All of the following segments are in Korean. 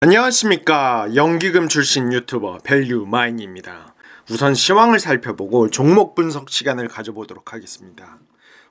안녕하십니까 연기금 출신 유튜버 밸류 마인입니다. 우선 시황을 살펴보고 종목 분석 시간을 가져보도록 하겠습니다.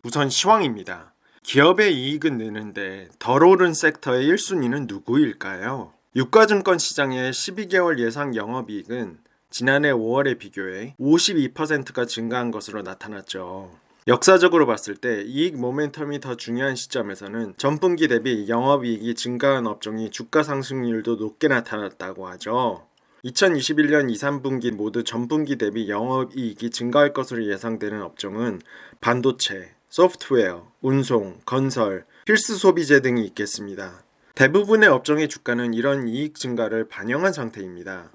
우선 시황입니다. 기업의 이익은 느는데 덜 오른 섹터의 1순위는 누구일까요? 유가증권 시장의 12개월 예상 영업이익은 지난해 5월에 비교해 52%가 증가한 것으로 나타났죠. 역사적으로 봤을 때 이익 모멘텀이 더 중요한 시점에서는 전분기 대비 영업이익이 증가한 업종이 주가 상승률도 높게 나타났다고 하죠. 2021년 2, 3분기 모두 전분기 대비 영업이익이 증가할 것으로 예상되는 업종은 반도체, 소프트웨어, 운송, 건설, 필수 소비재 등이 있겠습니다. 대부분의 업종의 주가는 이런 이익 증가를 반영한 상태입니다.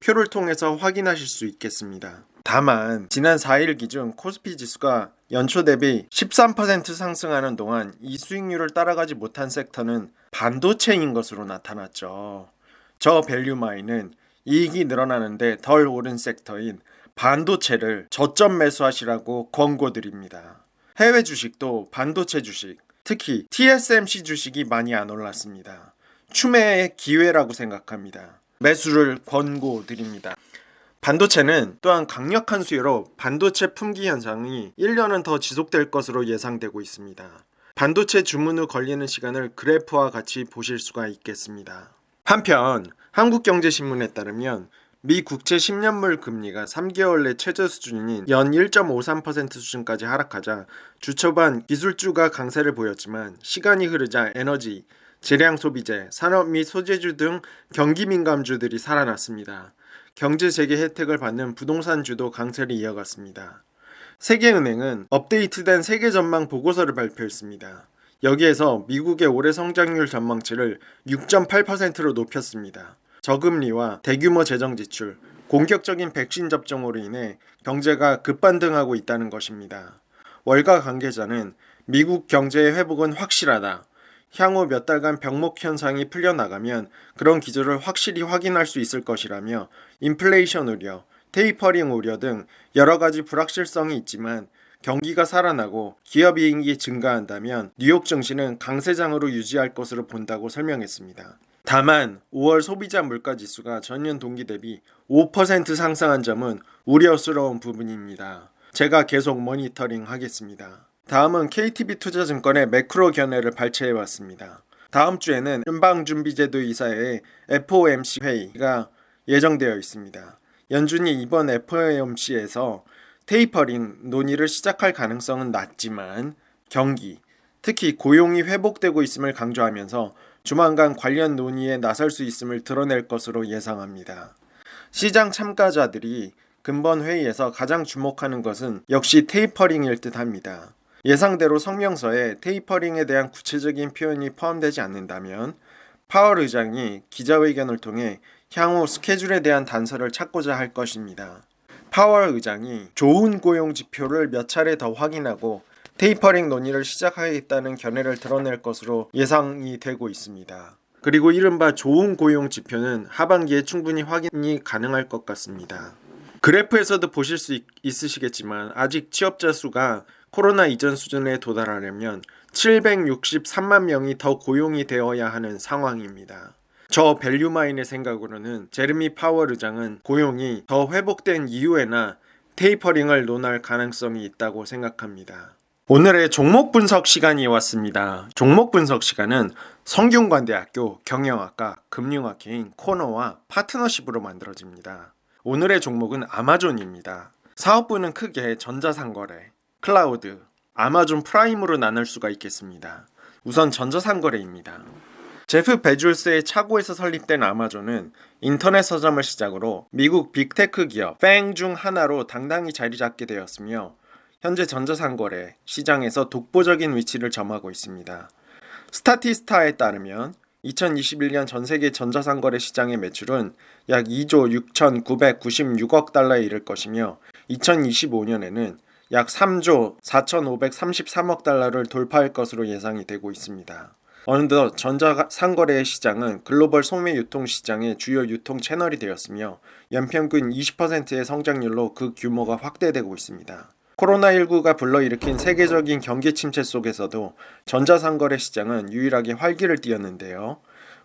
표를 통해서 확인하실 수 있겠습니다. 다만 지난 4일 기준 코스피 지수가 연초 대비 13% 상승하는 동안 이 수익률을 따라가지 못한 섹터는 반도체인 것으로 나타났죠. 저 밸류마인은 이익이 늘어나는데 덜 오른 섹터인 반도체를 저점 매수하시라고 권고드립니다. 해외 주식도 반도체 주식, 특히 TSMC 주식이 많이 안 올랐습니다. 추매의 기회라고 생각합니다. 매수를 권고드립니다. 반도체는 또한 강력한 수요로 반도체 품귀 현상이 1년은 더 지속될 것으로 예상되고 있습니다. 반도체 주문 후 걸리는 시간을 그래프와 같이 보실 수가 있겠습니다. 한편 한국경제신문에 따르면 미 국채 10년물 금리가 3개월 내 최저 수준인 연 1.53% 수준까지 하락하자 주 초반 기술주가 강세를 보였지만 시간이 흐르자 에너지, 재량 소비재, 산업 및 소재주 등 경기 민감주들이 살아났습니다. 경제 재개 혜택을 받는 부동산 주도 강세를 이어갔습니다. 세계은행은 업데이트된 세계 전망 보고서를 발표했습니다. 여기에서 미국의 올해 성장률 전망치를 6.8%로 높였습니다. 저금리와 대규모 재정 지출, 공격적인 백신 접종으로 인해 경제가 급반등하고 있다는 것입니다. 월가 관계자는 미국 경제의 회복은 확실하다. 향후 몇 달간 병목 현상이 풀려나가면 그런 기조를 확실히 확인할 수 있을 것이라며 인플레이션 우려, 테이퍼링 우려 등 여러 가지 불확실성이 있지만 경기가 살아나고 기업 이익이 증가한다면 뉴욕 증시는 강세장으로 유지할 것으로 본다고 설명했습니다. 다만 5월 소비자 물가 지수가 전년 동기 대비 5% 상승한 점은 우려스러운 부분입니다. 제가 계속 모니터링 하겠습니다. 다음은 KTB 투자증권의 매크로 견해를 발췌해 봤습니다. 다음 주에는 연방준비제도 이사회의 FOMC 회의가 예정되어 있습니다. 연준이 이번 FOMC에서 테이퍼링 논의를 시작할 가능성은 낮지만 경기, 특히 고용이 회복되고 있음을 강조하면서 조만간 관련 논의에 나설 수 있음을 드러낼 것으로 예상합니다. 시장 참가자들이 근본 회의에서 가장 주목하는 것은 역시 테이퍼링일 듯 합니다. 예상대로 성명서에 테이퍼링에 대한 구체적인 표현이 포함되지 않는다면 파월 의장이 기자회견을 통해 향후 스케줄에 대한 단서를 찾고자 할 것입니다. 파월 의장이 좋은 고용 지표를 몇 차례 더 확인하고 테이퍼링 논의를 시작하겠다는 견해를 드러낼 것으로 예상이 되고 있습니다. 그리고 이른바 좋은 고용 지표는 하반기에 충분히 확인이 가능할 것 같습니다. 그래프에서도 보실 수 있, 있으시겠지만 아직 취업자 수가 코로나 이전 수준에 도달하려면 763만 명이 더 고용이 되어야 하는 상황입니다. 저 밸류마인의 생각으로는 제르미 파월 의장은 고용이 더 회복된 이후에나 테이퍼링을 논할 가능성이 있다고 생각합니다. 오늘의 종목 분석 시간이 왔습니다. 종목 분석 시간은 성균관대학교 경영학과 금융학회인 코너와 파트너십으로 만들어집니다. 오늘의 종목은 아마존입니다. 사업부는 크게 전자상거래, 클라우드, 아마존 프라임으로 나눌 수가 있겠습니다. 우선 전자상거래입니다. 제프 베줄스의 차고에서 설립된 아마존은 인터넷 서점을 시작으로 미국 빅테크 기업 팽 중 하나로 당당히 자리 잡게 되었으며 현재 전자상거래 시장에서 독보적인 위치를 점하고 있습니다. 스타티스타에 따르면 2021년 전 세계 전자상거래 시장의 매출은 약 2조 6,996억 달러에 이를 것이며 2025년에는 약 3조 4,533억 달러를 돌파할 것으로 예상이 되고 있습니다. 어느덧 전자상거래 시장은 글로벌 소매 유통 시장의 주요 유통 채널이 되었으며 연평균 20%의 성장률로 그 규모가 확대되고 있습니다. 코로나19가 불러일으킨 세계적인 경기 침체 속에서도 전자상거래 시장은 유일하게 활기를 띠었는데요.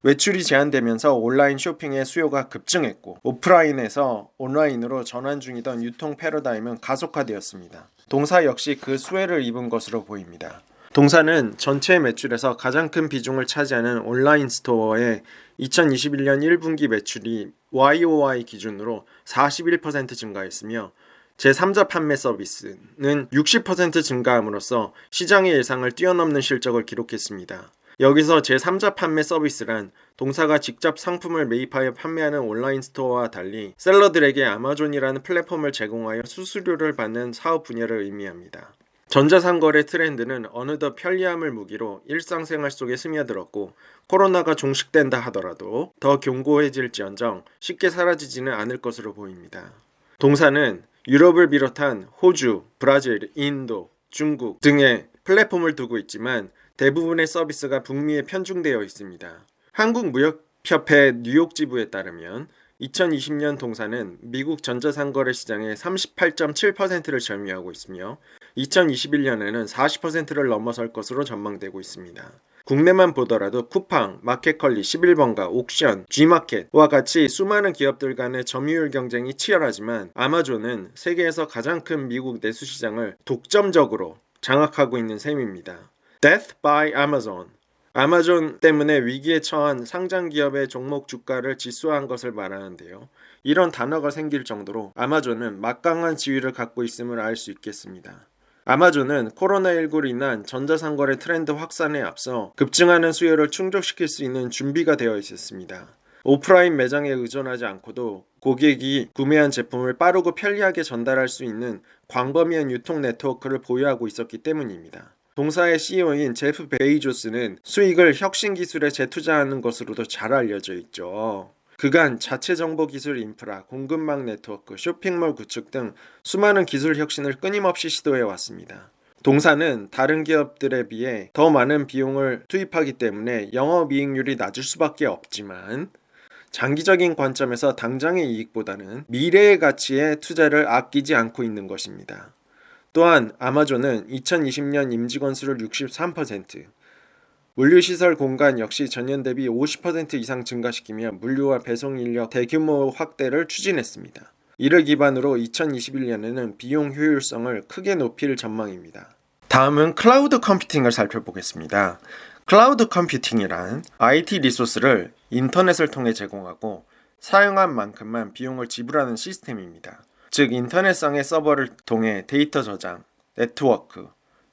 외출이 제한되면서 온라인 쇼핑의 수요가 급증했고 오프라인에서 온라인으로 전환 중이던 유통 패러다임은 가속화되었습니다. 동사 역시 그 수혜를 입은 것으로 보입니다. 동사는 전체 매출에서 가장 큰 비중을 차지하는 온라인 스토어의 2021년 1분기 매출이 YOY 기준으로 41% 증가했으며 제3자 판매 서비스는 60% 증가함으로써 시장의 예상을 뛰어넘는 실적을 기록했습니다. 여기서 제3자 판매 서비스란 동사가 직접 상품을 매입하여 판매하는 온라인 스토어와 달리 셀러들에게 아마존이라는 플랫폼을 제공하여 수수료를 받는 사업 분야를 의미합니다. 전자상거래 트렌드는 어느덧 편리함을 무기로 일상생활 속에 스며들었고 코로나가 종식된다 하더라도 더 견고해질지언정 쉽게 사라지지는 않을 것으로 보입니다. 동사는 유럽을 비롯한 호주, 브라질, 인도, 중국 등의 플랫폼을 두고 있지만 대부분의 서비스가 북미에 편중되어 있습니다. 한국무역협회 뉴욕 지부에 따르면 2020년 동사는 미국 전자상거래 시장의 38.7%를 점유하고 있으며 2021년에는 40%를 넘어설 것으로 전망되고 있습니다. 국내만 보더라도 쿠팡, 마켓컬리, 11번가, 옥션, G마켓과 같이 수많은 기업들 간의 점유율 경쟁이 치열하지만 아마존은 세계에서 가장 큰 미국 내수 시장을 독점적으로 장악하고 있는 셈입니다. Death by Amazon 아마존 때문에 위기에 처한 상장 기업의 종목 주가를 지수한 것을 말하는데요. 이런 단어가 생길 정도로 아마존은 막강한 지위를 갖고 있음을 알 수 있겠습니다. 아마존은 코로나19로 인한 전자상거래 트렌드 확산에 앞서 급증하는 수요를 충족시킬 수 있는 준비가 되어 있었습니다. 오프라인 매장에 의존하지 않고도 고객이 구매한 제품을 빠르고 편리하게 전달할 수 있는 광범위한 유통 네트워크를 보유하고 있었기 때문입니다. 동사의 CEO인 제프 베이조스는 수익을 혁신 기술에 재투자하는 것으로도 잘 알려져 있죠. 그간 자체 정보 기술 인프라, 공급망 네트워크, 쇼핑몰 구축 등 수많은 기술 혁신을 끊임없이 시도해 왔습니다. 동사는 다른 기업들에 비해 더 많은 비용을 투입하기 때문에 영업이익률이 낮을 수밖에 없지만 장기적인 관점에서 당장의 이익보다는 미래의 가치에 투자를 아끼지 않고 있는 것입니다. 또한 아마존은 2020년 임직원 수를 63%, 물류시설 공간 역시 전년 대비 50% 이상 증가시키며 물류와 배송 인력 대규모 확대를 추진했습니다. 이를 기반으로 2021년에는 비용 효율성을 크게 높일 전망입니다. 다음은 클라우드 컴퓨팅을 살펴보겠습니다. 클라우드 컴퓨팅이란 IT 리소스를 인터넷을 통해 제공하고 사용한 만큼만 비용을 지불하는 시스템입니다. 즉 인터넷상의 서버를 통해 데이터 저장, 네트워크,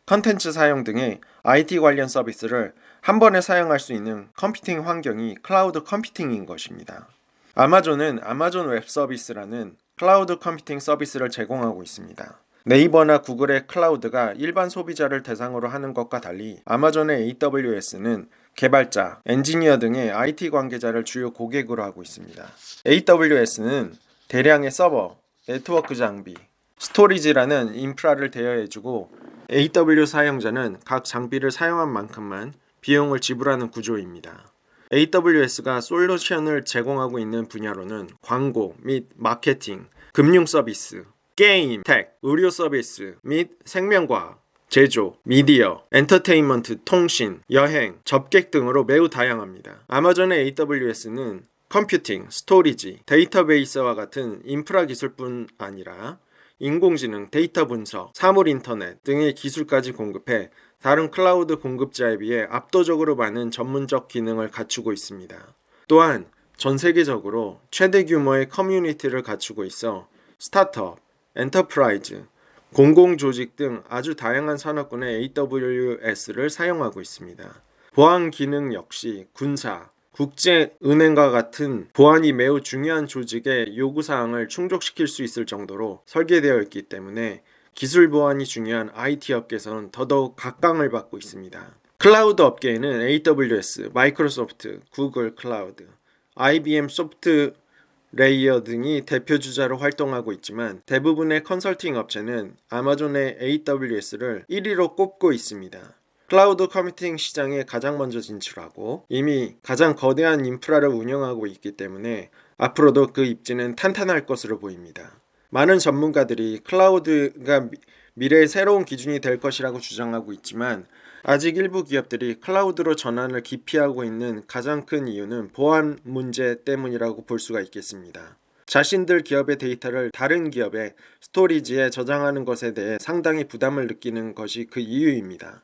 컨텐츠 사용 등의 IT 관련 서비스를 한 번에 사용할 수 있는 컴퓨팅 환경이 클라우드 컴퓨팅인 것입니다. 아마존은 아마존 웹 서비스라는 클라우드 컴퓨팅 서비스를 제공하고 있습니다. 네이버나 구글의 클라우드가 일반 소비자를 대상으로 하는 것과 달리 아마존의 AWS는 개발자, 엔지니어 등의 IT 관계자를 주요 고객으로 하고 있습니다. AWS는 대량의 서버, 네트워크 장비, 스토리지라는 인프라를 대여해주고 AW 사용자는 각 장비를 사용한 만큼만 비용을 지불하는 구조입니다. AWS가 솔루션을 제공하고 있는 분야로는 광고 및 마케팅, 금융 서비스, 게임, 텍, 의료 서비스 및 생명과학, 제조, 미디어, 엔터테인먼트, 통신, 여행, 접객 등으로 매우 다양합니다. 아마존의 AWS는 컴퓨팅, 스토리지, 데이터베이스와 같은 인프라 기술뿐 아니라 인공지능, 데이터 분석, 사물 인터넷 등의 기술까지 공급해 다른 클라우드 공급자에 비해 압도적으로 많은 전문적 기능을 갖추고 있습니다. 또한 전 세계적으로 최대 규모의 커뮤니티를 갖추고 있어 스타트업, 엔터프라이즈, 공공조직 등 아주 다양한 산업군의 AWS를 사용하고 있습니다. 보안 기능 역시 군사, 국제은행과 같은 보안이 매우 중요한 조직의 요구사항을 충족시킬 수 있을 정도로 설계되어 있기 때문에 기술 보안이 중요한 IT 업계에서는 더더욱 각광을 받고 있습니다. 클라우드 업계에는 AWS, 마이크로소프트, 구글 클라우드, IBM 소프트 레이어 등이 대표 주자로 활동하고 있지만 대부분의 컨설팅 업체는 아마존의 AWS를 1위로 꼽고 있습니다. 클라우드 컴퓨팅 시장에 가장 먼저 진출하고 이미 가장 거대한 인프라를 운영하고 있기 때문에 앞으로도 그 입지는 탄탄할 것으로 보입니다. 많은 전문가들이 클라우드가 미래의 새로운 기준이 될 것이라고 주장하고 있지만 아직 일부 기업들이 클라우드로 전환을 기피하고 있는 가장 큰 이유는 보안 문제 때문이라고 볼 수가 있겠습니다. 자신들 기업의 데이터를 다른 기업의 스토리지에 저장하는 것에 대해 상당히 부담을 느끼는 것이 그 이유입니다.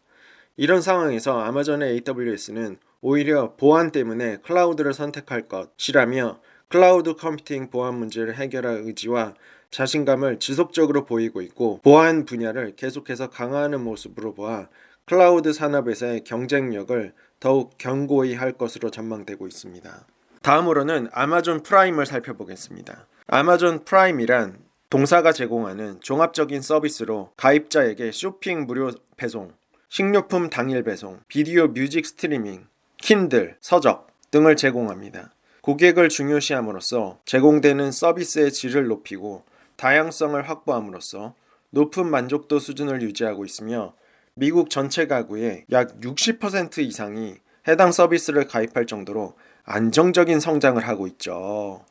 이런 상황에서 아마존의 AWS는 오히려 보안 때문에 클라우드를 선택할 것이라며 클라우드 컴퓨팅 보안 문제를 해결할 의지와 자신감을 지속적으로 보이고 있고 보안 분야를 계속해서 강화하는 모습으로 보아 클라우드 산업에서의 경쟁력을 더욱 견고히 할 것으로 전망되고 있습니다. 다음으로는 아마존 프라임을 살펴보겠습니다. 아마존 프라임이란 동사가 제공하는 종합적인 서비스로 가입자에게 쇼핑 무료 배송, 식료품 당일 배송, 비디오 뮤직 스트리밍, 킨들, 서적 등을 제공합니다. 고객을 중요시함으로써 제공되는 서비스의 질을 높이고 다양성을 확보함으로써 높은 만족도 수준을 유지하고 있으며 미국 전체 가구의 약 60% 이상이 해당 서비스를 가입할 정도로 안정적인 성장을 하고 있죠.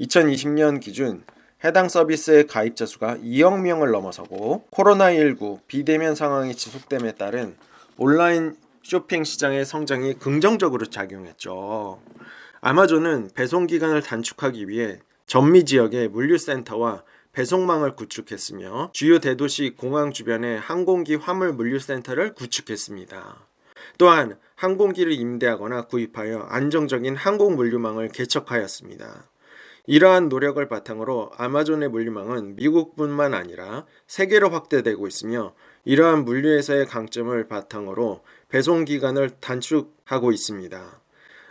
2020년 기준 해당 서비스의 가입자 수가 2억 명을 넘어서고 코로나19 비대면 상황이 지속됨에 따른 온라인 쇼핑 시장의 성장이 긍정적으로 작용했죠. 아마존은 배송 기간을 단축하기 위해 전미 지역의 물류센터와 배송망을 구축했으며 주요 대도시 공항 주변에 항공기 화물 물류센터를 구축했습니다. 또한 항공기를 임대하거나 구입하여 안정적인 항공 물류망을 개척하였습니다. 이러한 노력을 바탕으로 아마존의 물류망은 미국뿐만 아니라 세계로 확대되고 있으며 이러한 물류에서의 강점을 바탕으로 배송 기간을 단축하고 있습니다.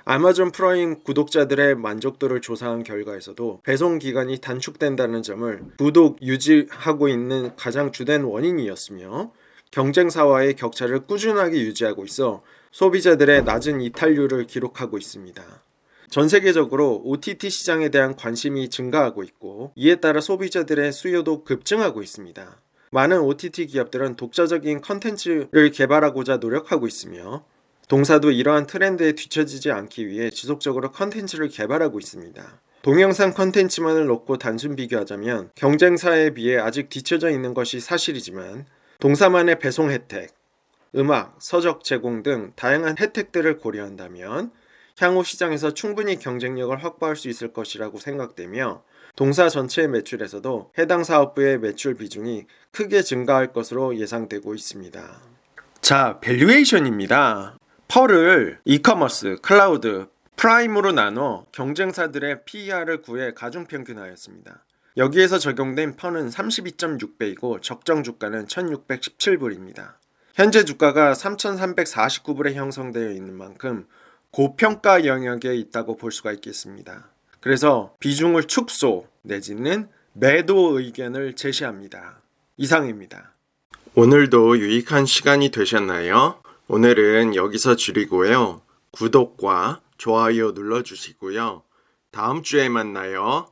아마존 프라임 구독자들의 만족도를 조사한 결과에서도 배송 기간이 단축된다는 점을 구독 유지하고 있는 가장 주된 원인이었으며 경쟁사와의 격차를 꾸준하게 유지하고 있어 소비자들의 낮은 이탈률을 기록하고 있습니다. 전 세계적으로 OTT 시장에 대한 관심이 증가하고 있고 이에 따라 소비자들의 수요도 급증하고 있습니다. 많은 OTT 기업들은 독자적인 컨텐츠를 개발하고자 노력하고 있으며 동사도 이러한 트렌드에 뒤처지지 않기 위해 지속적으로 컨텐츠를 개발하고 있습니다. 동영상 컨텐츠만을 놓고 단순 비교하자면 경쟁사에 비해 아직 뒤처져 있는 것이 사실이지만 동사만의 배송 혜택, 음악, 서적 제공 등 다양한 혜택들을 고려한다면 향후 시장에서 충분히 경쟁력을 확보할 수 있을 것이라고 생각되며 동사 전체의 매출에서도 해당 사업부의 매출 비중이 크게 증가할 것으로 예상되고 있습니다. 자, 밸류에이션입니다. 펄을 이커머스, 클라우드, 프라임으로 나눠 경쟁사들의 PER을 구해 가중평균하였습니다. 여기에서 적용된 펀은 32.6배이고 적정 주가는 1617불입니다. 현재 주가가 3349불에 형성되어 있는 만큼 고평가 영역에 있다고 볼 수가 있겠습니다. 그래서 비중을 축소 내지는 매도 의견을 제시합니다. 이상입니다. 오늘도 유익한 시간이 되셨나요? 오늘은 여기서 줄이고요. 구독과 좋아요 눌러주시고요. 다음 주에 만나요.